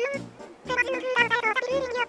namun, saya masih menggunakan kereta api ini, yuk.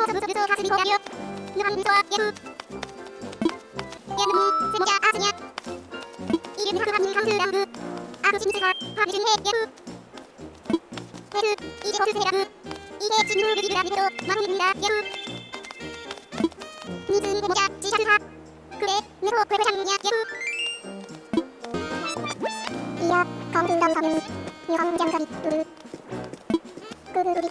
포즈부즈 하시이야아진장이야 이야 장가리 뚜루 뚜루루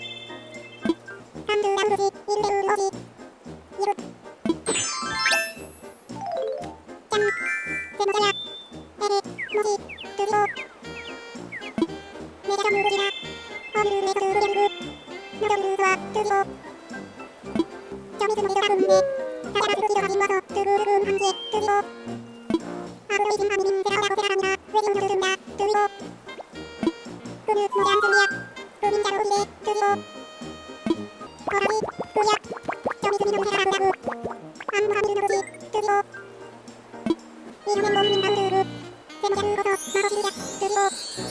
수. 점이든어디서가음 미. 사자가수로지도하신것도두구두구한지두리 고. 아무리진함이는새로라고생각합니 다. 외진조수입니 다. 두리 고. 꿈은무대한승리 야. 꿈인자로오시 래. 두리 고. 거라 리. 꾸 야. 점이수민동태가보라 고. 안무함이눈으로 지. 두리 고. 이하는몸인밤두 루. 젠장거서마법이 야. 두리 고.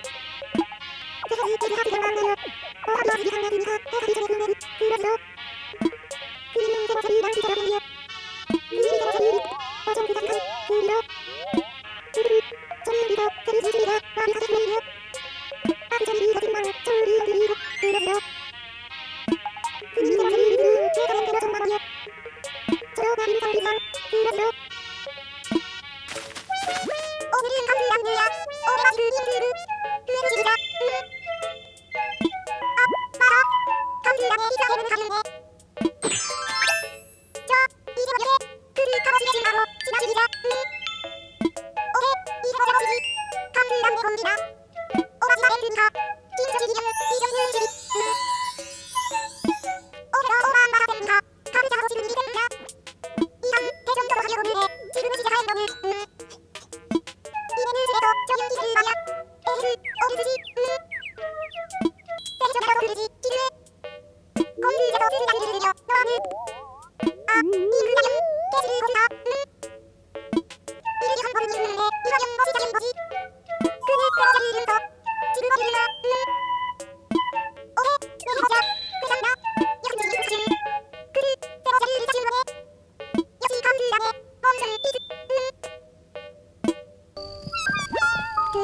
Kami